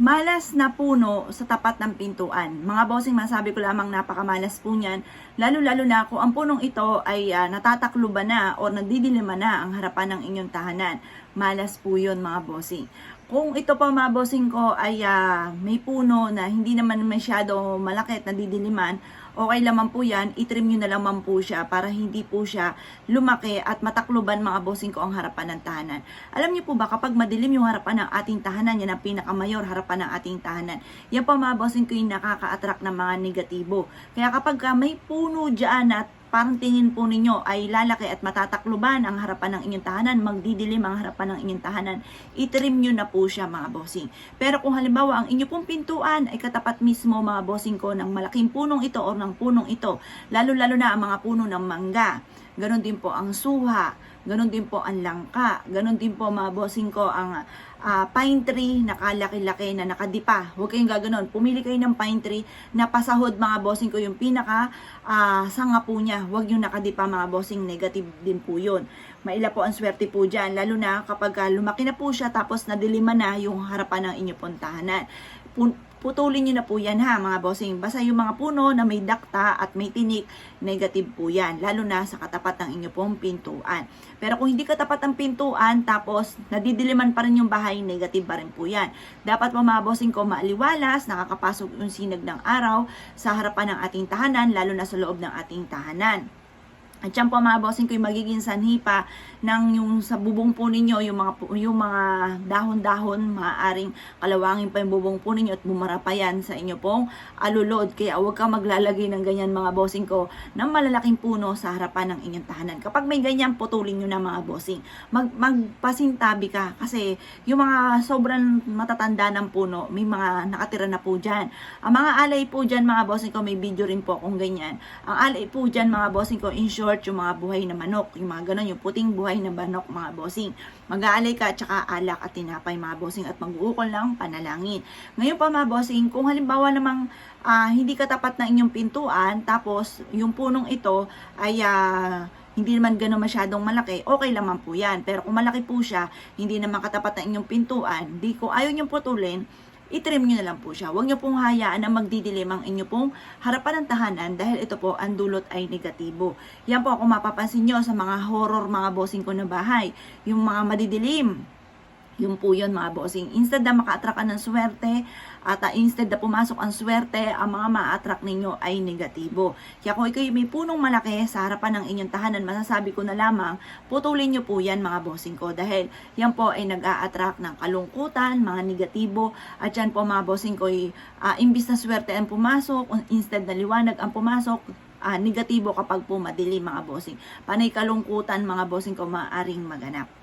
Malas na puno sa tapat ng pintuan. Mga bossing, masabi ko lamang napakamalas po niyan. Lalo-lalo na kung ang punong ito ay ah, natatakluban na o nadidiliman na ang harapan ng inyong tahanan. Malas po yun mga bossing. Kung ito pa mga ko ay ah, may puno na hindi naman masyado malaki at nadidiliman, okay lamang po yan, itrim nyo na lamang po siya para hindi po siya lumaki at matakluban mga bossing ko ang harapan ng tahanan. Alam niyo po ba kapag madilim yung harapan ng ating tahanan, yan ang pinakamayor harapan ng ating tahanan. Yan po mga bossing ko yung nakaka-attract ng mga negatibo. Kaya kapag ka may puno dyan at parang tingin po ninyo ay lalaki at matatakluban ang harapan ng inyong tahanan, magdidilim ang harapan ng inyong tahanan, itrim nyo na po siya mga bossing. Pero kung halimbawa ang inyo pong pintuan ay katapat mismo mga bossing ko ng malaking punong ito o ng punong ito, lalo-lalo na ang mga puno ng mangga, ganon din po ang suha, ganon din po ang langka, ganon din po mga bossing ko ang ah, pine tree na kalaki-laki na nakadipa. Huwag kayong gaganon. Pumili kayo ng pine tree na pasahod mga bossing ko yung pinaka ah, sanga po niya. Huwag yung nakadipa mga bossing. Negative din po yun. Maila po ang swerte po dyan. Lalo na kapag ah, lumaki na po siya tapos nadiliman na yung harapan ng inyo pong tahanan. Pun- putulin nyo na po yan ha mga bossing. Basta yung mga puno na may dakta at may tinik, negative po yan. Lalo na sa katapat ng inyo pong pintuan. Pero kung hindi katapat ang pintuan, tapos nadidiliman pa rin yung bahay, negative pa rin po yan. Dapat po mga bossing ko maaliwalas, nakakapasok yung sinag ng araw sa harapan ng ating tahanan, lalo na sa loob ng ating tahanan. At yan po mga bossing ko yung magiging sanhi pa ng yung sa bubong po ninyo, yung mga, yung mga dahon-dahon, maaaring kalawangin pa yung bubong po ninyo at bumara pa yan sa inyo pong alulod. Kaya huwag kang maglalagay ng ganyan mga bossing ko ng malalaking puno sa harapan ng inyong tahanan. Kapag may ganyan, putulin nyo na mga bossing. Mag, magpasintabi ka kasi yung mga sobrang matatanda ng puno, may mga nakatira na po dyan. Ang mga alay po dyan mga bossing ko, may video rin po kung ganyan. Ang alay po dyan mga bossing ko, in short, yung mga buhay na manok, yung mga ganon, yung puting buhay na manok mga bossing. Mag-aalay ka at saka alak at tinapay mga bossing at mag-uukol lang panalangin. Ngayon pa mga bossing, kung halimbawa namang ah, hindi ka tapat ng inyong pintuan, tapos yung punong ito ay ah, hindi naman gano'n masyadong malaki, okay lamang po yan. Pero kung malaki po siya, hindi naman katapat ng inyong pintuan, di ko ayaw niyong putulin, itrim nyo na lang po siya. Huwag nyo pong hayaan na magdidilim ang inyo pong harapan ng tahanan dahil ito po, ang dulot ay negatibo. Yan po, kung mapapansin nyo sa mga horror mga bossing ko na bahay, yung mga madidilim, yung po yun mga bossing. Instead na maka-attract ka ng swerte at uh, instead na pumasok ang swerte, ang mga ma-attract ninyo ay negatibo. Kaya kung ikaw may punong malaki sa harapan ng inyong tahanan, masasabi ko na lamang, putulin nyo po yan mga bossing ko dahil yan po ay nag-a-attract ng kalungkutan, mga negatibo at yan po mga bossing ko ay uh, imbis na swerte ang pumasok, instead na liwanag ang pumasok, ah, negatibo kapag po madilim mga bossing. Panay kalungkutan mga bossing ko maaaring maganap.